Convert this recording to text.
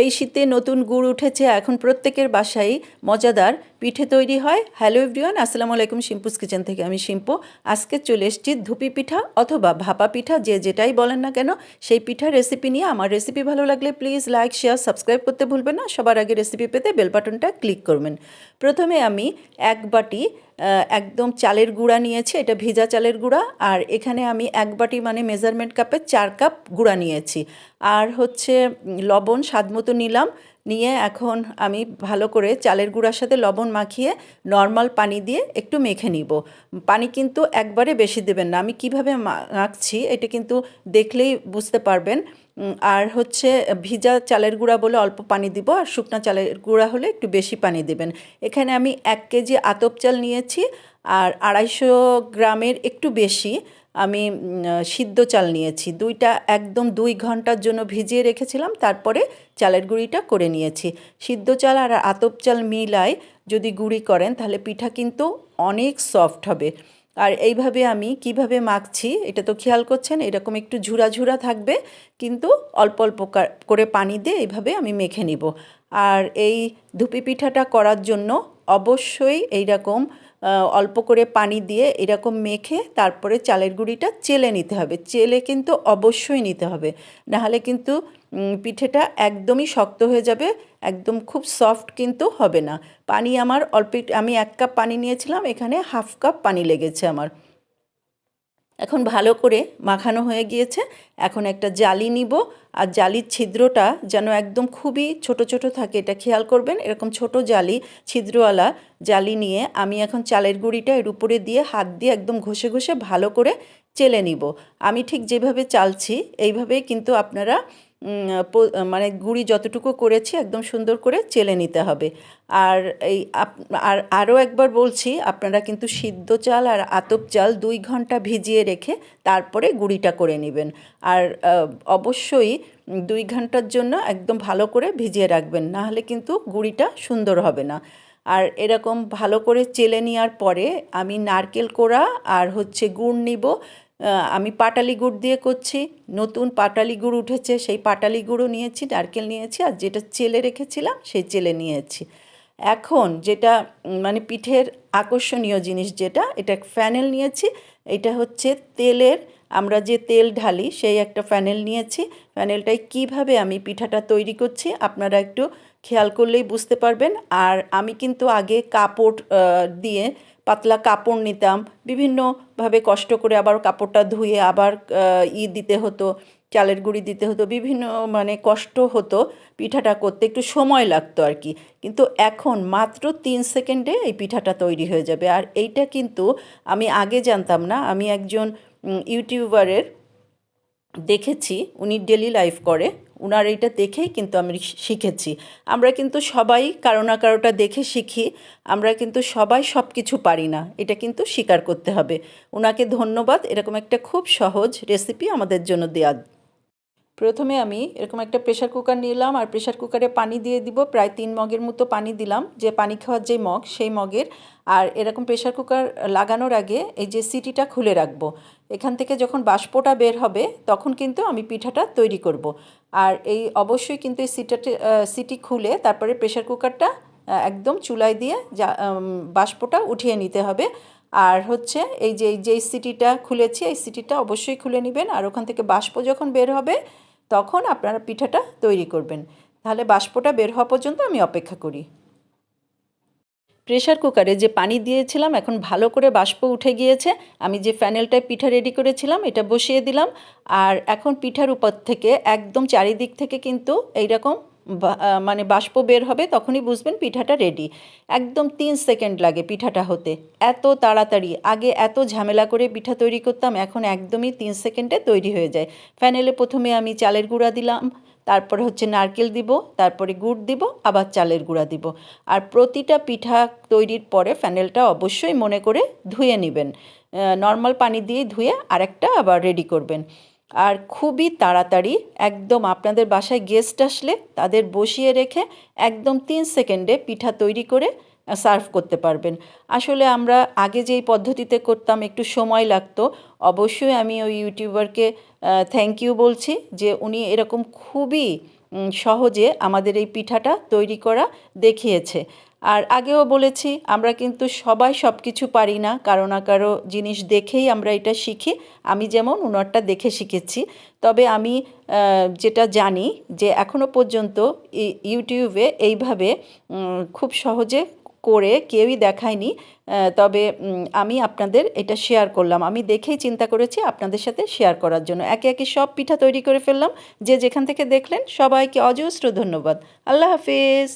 এই শীতে নতুন গুড় উঠেছে। এখন প্রত্যেকের বাসায় মজাদার পিঠে তৈরি হয়। হ্যালো এভরিওয়ান আসসালামু আলাইকুম শিম্পুস কিচেন থেকে আমি শিম্পু। আজকে চলে এসেছি ধুপি পিঠা অথবা ভাপা পিঠা, যে যেটাই বলেন না কেন, সেই পিঠার রেসিপি নিয়ে। আমার রেসিপি ভালো লাগলে প্লিজ লাইক শেয়ার সাবস্ক্রাইব করতে ভুলবেন না। সবার আগে রেসিপি পেতে বেল বাটনটা ক্লিক করবেন। প্রথমে আমি এক বাটি একদম চালের গুঁড়া নিয়েছি, এটা ভিজা চালের গুঁড়া। আর এখানে আমি এক বাটি মানে মেজারমেন্ট কাপে চার কাপ গুঁড়া নিয়েছি। আর হচ্ছে লবণ স্বাদ মতো নিলাম। নিয়ে এখন আমি ভালো করে চালের গুঁড়ার সাথে লবণ মাখিয়ে নর্মাল পানি দিয়ে একটু মেখে নিব। পানি কিন্তু একবারে বেশি দেবেন না। আমি কীভাবে মাখছি এটা কিন্তু দেখলেই বুঝতে পারবেন। আর হচ্ছে ভিজা চালের গুঁড়া বলে অল্প পানি দিব আর শুকনো চালের গুঁড়া হলে একটু বেশি পানি দেবেন। এখানে আমি এক কেজি আতপ চাল নিয়েছি আর আড়াইশো গ্রামের একটু বেশি। আমি সিদ্ধ চাল নিয়েছি। দুইটা একদম দুই ঘণ্টার জন্য ভিজিয়ে রেখেছিলাম, তারপরে চালের গুঁড়িটা করে নিয়েছি। সিদ্ধ চাল আর আতপ চাল মিলায় যদি গুঁড়ি করেন, তাহলে পিঠা কিন্তু অনেক সফট হবে। আর এইভাবে আমি কীভাবে মাখছি, এটা তো খেয়াল করছেন, এরকম একটু ঝুরা ঝুরা থাকবে, কিন্তু অল্প অল্প করে পানি দিয়ে এইভাবে আমি মেখে নিব। আর এই ধুপি পিঠাটা করার জন্য অবশ্যই এইরকম অল্প করে পানি দিয়ে এরকম মেখে তারপরে চালের গুঁড়িটা চেলে নিতে হবে। চেলে কিন্তু অবশ্যই নিতে হবে। নাহলে কিন্তু পিঠেটা একদমই শক্ত হয়ে যাবে, একদম খুব সফট কিন্তু হবে না। পানি আমার অল্প, আমি এক কাপ পানি নিয়েছিলাম, এখানে হাফ কাপ পানি লেগেছে আমার। এখন ভালো করে মাখানো হয়ে গিয়েছে। এখন একটা জালি নিব। আর জালির ছিদ্রটা যেন একদম খুবই ছোট ছোট থাকে, এটা খেয়াল করবেন। এরকম ছোট জালি, ছিদ্রওয়ালা জালি নিয়ে আমি এখন চালের গুঁড়িটা এর উপরে দিয়ে হাত দিয়ে একদম ঘষে ঘষে ভালো করে চেলে নিব। আমি ঠিক যেভাবে চালছি, এইভাবেই কিন্তু আপনারা মানে গুঁড়ি যতটুকু করেছি একদম সুন্দর করে চেলে নিতে হবে। আর এই আর আরও একবার বলছি, আপনারা কিন্তু সিদ্ধ চাল আর আতপ চাল দুই ঘণ্টা ভিজিয়ে রেখে তারপরে গুঁড়িটা করে নেবেন। আর অবশ্যই দুই ঘণ্টার জন্য একদম ভালো করে ভিজিয়ে রাখবেন, না হলে কিন্তু গুঁড়িটা সুন্দর হবে না। আর এরকম ভালো করে চেলে নেওয়ার পরে আমি নারকেল কোড়া আর হচ্ছে গুড় নিব আমি পাটালি গুড় দিয়ে করছি। নতুন পাটালি গুড় উঠেছে, সেই পাটালি গুঁড়ও নিয়েছি, নারকেল নিয়েছি, আর যেটা চেলে রেখেছিলাম, সেই চেলে নিয়েছি। এখন যেটা মানে পিঠের আকর্ষণীয় জিনিস যেটা, এটা ফ্যানেল নিয়েছি, এটা হচ্ছে তেলের আমরা যে তেল ঢালি, সেই একটা ফ্যানেল নিয়েছি। ফ্যানেলটায় কীভাবে আমি পিঠাটা তৈরি করছি, আপনারা একটু খেয়াল করলেই বুঝতে পারবেন। আর আমি কিন্তু আগে কাপড় দিয়ে পাতলা কাপড় নিতাম। বিভিন্নভাবে কষ্ট করে আবার কাপড়টা ধুয়ে আবার ই দিতে হতো, চালের গুঁড়ি দিতে হতো। বিভিন্ন মানে কষ্ট হতো পিঠাটা করতে, একটু সময় লাগতো আর কি। কিন্তু এখন মাত্র তিন সেকেন্ডে এই পিঠাটা তৈরি হয়ে যাবে। আর এইটা কিন্তু আমি আগে জানতাম না। আমি একজন ইউটিউবারের দেখেছি, উনি ডেলি লাইফ করে। উনার এইটা দেখেই কিন্তু আমি শিখেছি। আমরা কিন্তু সবাই কারও না কারোটা দেখে শিখি, আমরা কিন্তু সবাই সব কিছু পারি না, এটা কিন্তু স্বীকার করতে হবে। ওনাকে ধন্যবাদ, এরকম একটা খুব সহজ রেসিপি আমাদের জন্য দেওয়া প্রথমে আমি এরকম একটা প্রেশার কুকার নিলাম আর প্রেশার কুকারে পানি দিয়ে দিব, প্রায় তিন মগের মতো পানি দিলাম, যে পানি খাওয়ার যে মগ, সেই মগের। আর এরকম প্রেশার কুকার লাগানোর আগে এই যে সিটিটা খুলে রাখব। এখান থেকে যখন বাষ্পটা বের হবে, তখন কিন্তু আমি পিঠাটা তৈরি করব। আর এই অবশ্যই কিন্তু এই সিটাটি সিটি খুলে তারপরে প্রেশার কুকারটা একদম চুলায় দিয়ে যা বাষ্পটা উঠিয়ে নিতে হবে। আর হচ্ছে এই যে যেই সিটিটা খুলেছি, এই সিটিটা অবশ্যই খুলে নেবেন। আর ওখান থেকে বাষ্প যখন বের হবে তখন আপনারা পিঠাটা তৈরি করবেন। তাহলে বাষ্পটা বের হওয়া পর্যন্ত আমি অপেক্ষা করি। প্রেশার কুকারে যে পানি দিয়েছিলাম, এখন ভালো করে বাষ্প উঠে গিয়েছে। আমি যে ফ্যানেলটায় পিঠা রেডি করেছিলাম, এটা বসিয়ে দিলাম। আর এখন পিঠার উপর থেকে, একদম চারিদিক থেকে কিন্তু এইরকম মানে বাষ্প বের হবে তখনই বুঝবেন পিঠাটা রেডি একদম তিন সেকেন্ড লাগে পিঠাটা হতে। এত তাড়াতাড়ি। আগে এত ঝামেলা করে পিঠা তৈরি করতাম, এখন একদমই তিন সেকেন্ডে তৈরি হয়ে যায়। ফ্যানেলে প্রথমে আমি চালের গুঁড়া দিলাম, তারপরে হচ্ছে নারকেল দিব, তারপরে গুড় দিব, আবার চালের গুঁড়া দিব। আর প্রতিটা পিঠা তৈরির পরে ফ্যানেলটা অবশ্যই মনে করে ধুয়ে নেবেন। নর্মাল পানি দিয়ে ধুয়ে আরেকটা আবার রেডি করবেন। আর খুবই তাড়াতাড়ি একদম আপনাদের বাসায় গেস্ট আসলে তাদের বসিয়ে রেখে একদম তিন সেকেন্ডে পিঠা তৈরি করে সার্ভ করতে পারবেন। আসলে আমরা আগে যেই পদ্ধতিতে করতাম একটু সময় লাগতো, অবশ্যই আমি ওই ইউটিউবারকে থ্যাংক ইউ বলছি যে উনি এরকম খুবই সহজে আমাদের এই পিঠাটা তৈরি করা দেখিয়েছে। আর আগেও বলেছি, আমরা কিন্তু সবাই সব কিছু পারি না, কারও না কারও জিনিস দেখেই আমরা এটা শিখি। আমি যেমন উনারটা দেখে শিখেছি। তবে আমি যেটা জানি যে এখনও পর্যন্ত ইউটিউবে এইভাবে খুব সহজে করে কেউই দেখায়নি। তবে আমি আপনাদের এটা শেয়ার করলাম। আমি দেখেই চিন্তা করেছি আপনাদের সাথে শেয়ার করার জন্য। একে একে সব পিঠা তৈরি করে ফেললাম। যে যেখান থেকে দেখলেন সবাইকে অজস্র ধন্যবাদ। আল্লাহ হাফিজ।